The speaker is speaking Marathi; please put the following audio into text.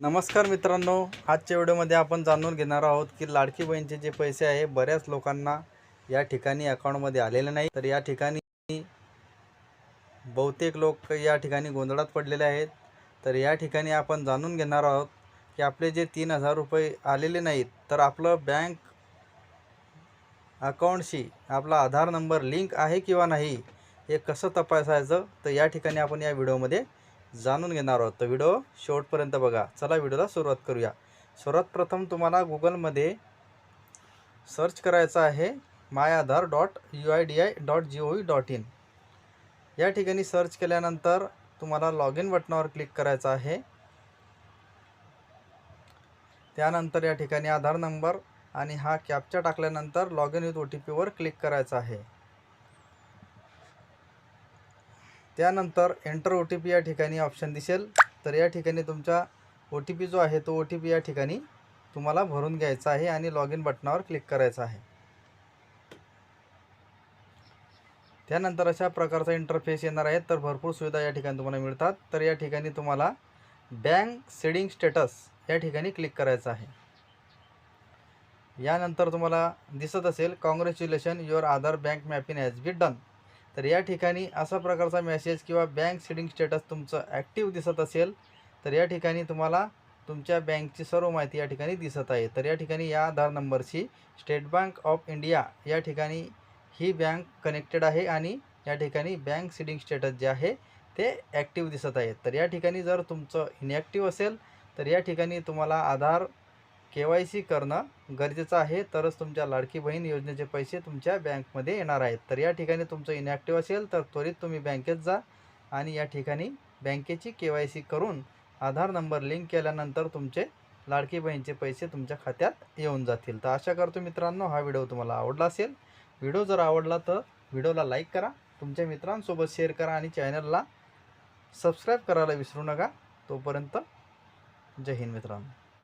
नमस्कार मित्रांनो आजच्या व्हिडिओमध्ये आपण जाणून घेणार आहोत की लाडकी बहीणचे जे पैसे आहे बऱ्याच लोकांना या ठिकाणी अकाउंटमध्ये आलेले नाही. तर या ठिकाणी बहुतेक लोक या ठिकाणी गोंधळात पडलेले आहेत. तर या ठिकाणी आपण जाणून घेणार आहोत की आपले जे तीन हजार रुपये आलेले नाहीत तर आपलं बँक अकाउंटशी आपला आधार नंबर लिंक आहे किंवा नाही हे कसं तपासायचं? तर या ठिकाणी आपण या व्हिडिओमध्ये जाणून घेणार आहोत. तर व्हिडिओ शेवटपर्यंत बघा. चला व्हिडिओला सुरुवात करूया. सर्वात प्रथम तुम्हाला गुगलमध्ये सर्च करायचं आहे my Aadhaar dot U I D I dot G O V dot in या ठिकाणी सर्च केल्यानंतर तुम्हाला लॉग इन बटनावर क्लिक करायचं आहे. त्यानंतर या ठिकाणी आधार नंबर आणि हा कॅपचा टाकल्यानंतर log in with O T पीवर क्लिक करायचं आहे. त्यानंतर एंटर ओ टी पी या ठिकाणी ऑप्शन दिसेल. तर या ठिकाणी तुमचा ओ टी पी जो आहे तो ओ टी पी या ठिकाणी तुम्हाला भरून घ्यायचा आहे आणि लॉग इन बटनावर क्लिक करायचं आहे. त्यानंतर अशा प्रकारचा इंटरफेस येणार आहे. तर भरपूर सुविधा या ठिकाणी तुम्हाला मिळतात. तर या ठिकाणी तुम्हाला बँक सेडिंग स्टेटस या ठिकाणी क्लिक करायचं आहे. यानंतर तुम्हाला दिसत असेल congratulation your Aadhaar bank mapping has be done तर या ठिकाणी असा प्रकारचा मेसेज किंवा बँक सेडिंग स्टेटस तुमचं ॲक्टिव्ह दिसत असेल तर या ठिकाणी तुम्हाला तुमच्या बँकची सर्व माहिती या ठिकाणी दिसत आहे. तर या ठिकाणी या आधार नंबरशी स्टेट बँक ऑफ इंडिया या ठिकाणी ही बँक कनेक्टेड आहे आणि या ठिकाणी बँक सिडिंग स्टेटस जे आहे ते ॲक्टिव्ह दिसत आहे. तर या ठिकाणी जर तुमचं इनॲक्टिव्ह असेल तर या ठिकाणी तुम्हाला आधार के वाय सी करणं गरजेचं आहे. तरच तुमच्या लाडकी बहीण योजनेचे पैसे तुमच्या बँकमध्ये येणार आहेत. तर या ठिकाणी तुमचं इनॅक्टिव्ह असेल तर त्वरित तुम्ही बँकेत जा आणि या ठिकाणी बँकेची के वाय सी करून आधार नंबर लिंक केल्यानंतर तुमचे लाडकी बहीणचे पैसे तुमच्या खात्यात येऊन जातील. तर आशा करतो मित्रांनो हा व्हिडिओ तुम्हाला आवडला असेल. व्हिडिओ जर आवडला तर व्हिडिओला लाईक करा. तुमच्या मित्रांसोबत शेअर करा आणि चॅनलला सबस्क्राईब करायला विसरू नका. तोपर्यंत जय हिंद मित्रांनो.